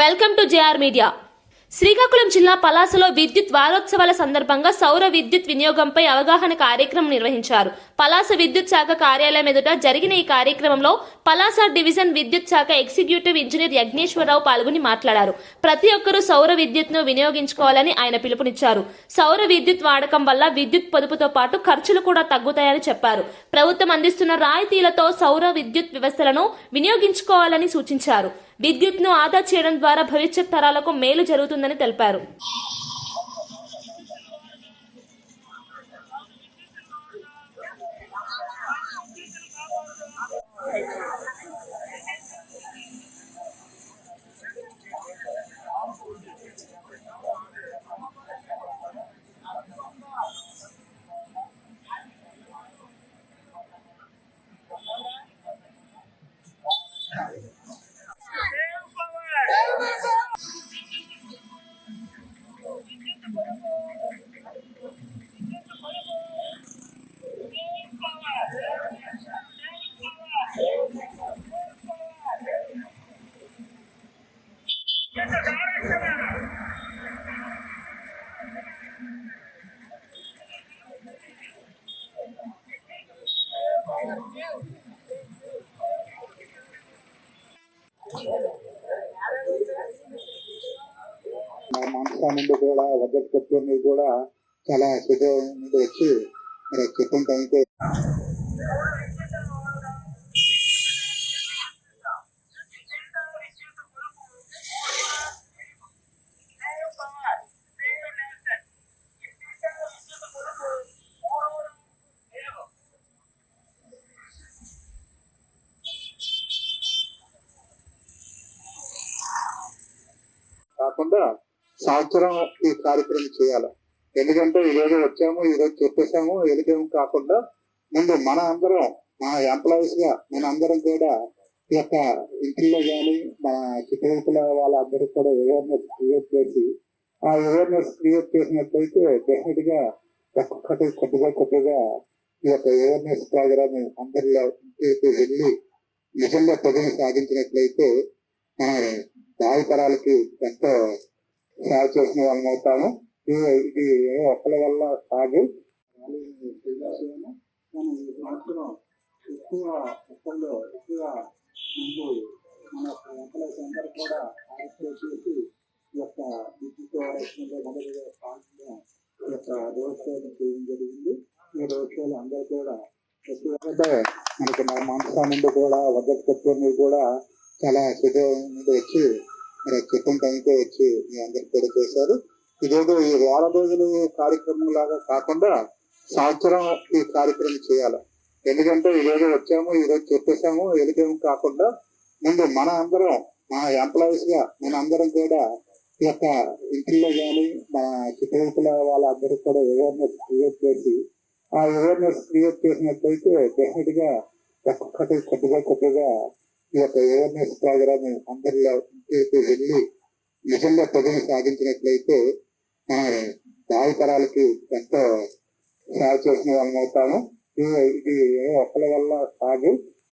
Welcome to JR media. Srikakulam జిల్లా పలాసలో విద్యుత్ వారోత్సవాల సందర్భంగా సౌర విద్యుత్ వినియోగంపై అవగాహన కార్యక్రమం నిర్వహించారు. పలాస విద్యుత్ శాఖ కార్యాలయం ఎదుట జరిగిన ఈ కార్యక్రమంలో పలాస డివిజన్ విద్యుత్ శాఖ ఎగ్జిక్యూటివ్ ఇంజనీర్ యజ్ఞేశ్వరరావు పాల్గొని మాట్లాడారు. ప్రతి ఒక్కరూ సౌర విద్యుత్ను వినియోగించుకోవాలని ఆయన పిలుపునిచ్చారు. సౌర విద్యుత్ వాడకం వల్ల విద్యుత్ పొదుపుతో పాటు ఖర్చులు కూడా తగ్గుతాయని చెప్పారు. ప్రభుత్వం అందిస్తున్న రాయితీలతో సౌర విద్యుత్ వ్యవస్థలను వినియోగించుకోవాలని సూచించారు. విద్యుత్ను ఆదా చేయడం ద్వారా భవిష్యత్ తరాలకు మేలు జరుగుతుందని తెలిపారు Thank you. నుండి కూడా వద్దకు చెప్తుంది కూడా చాలా శుభ్రం నుండి వచ్చి మరి చెప్పుకుంటానికి కాకుండా సంవత్సరం ఈ కార్యక్రమం చేయాలి. ఎందుకంటే ఈ రోజు వచ్చాము ఈ రోజు చెప్పేసాము వెళ్ళిపోయాము కాకుండా ముందు మన అందరం మా ఎంప్లాయీస్గా మన అందరం కూడా ఈ యొక్క ఇంట్లో కానీ మన చుట్టుపక్కల వాళ్ళందరూ కూడా అవేర్నెస్ క్రియేట్ చేసి ఆ అవేర్నెస్ క్రియేట్ చేసినట్లయితే డెఫినెట్గా ఒక్కొక్కటి కొద్దిగా కొద్దిగా ఈ యొక్క అవేర్నెస్ ప్రోగ్రామ్ అందరిలో ఇంటికి వెళ్ళి నిజంగా ప్రజలు సాధించినట్లయితే మన భావితరాలకి ఎంతో సాగు చేసిన వాళ్ళం అవుతాము ఇది ఏ ఒక్కల వల్ల సాగు మనం ఈ ఎక్కువ ఒక్కళ్ళు ఎక్కువ ముందు మన ఎంప్లాయీస్ అందరూ కూడా చేసి ఈ యొక్క విద్యుత్ ఆలోచనలో ఈ యొక్క రోడ్ షోలు చేయడం జరిగింది ఈ రోడ్ షోలు అందరూ కూడా ఎక్కువగా మనకి మన మనసా నుండి కూడా వద్దకు చెప్తుంది కూడా చాలా శుభ్రం నుండి వచ్చి మరి చెప్పుకుంటానికి వచ్చి మీ అందరికి కూడా చేశారు ఇదేదో ఈ వారం రోజులు కార్యక్రమం లాగా కాకుండా సంవత్సరం ఈ కార్యక్రమం చేయాలి. ఎందుకంటే ఇదేదో వచ్చాము ఈరోజు చెప్పేసాము వెళ్ళిపోయాము కాకుండా ముందు మన అందరం మన ఎంప్లాయీస్గా మన అందరం కూడా ఈ యొక్క ఇంట్లో కానీ మన చుట్టుపక్కల వాళ్ళందరికీ కూడా అవేర్నెస్ క్రియేట్ చేసి ఆ అవేర్నెస్ క్రియేట్ చేసినట్లయితే డెఫినెట్గా ఒక్కొక్కటి కొద్దిగా కొద్దిగా ఈ యొక్క అవేర్నెస్ ప్రోగ్రామ్ అందరిలో ఇంటికి వెళ్ళి నిజంగా ప్రజలు సాధించినట్లయితే మన భావితరాలకి ఎంతో సాగు చేసిన వాళ్ళం అవుతాము ఇది ఏ ఒక్కల వల్ల సాగు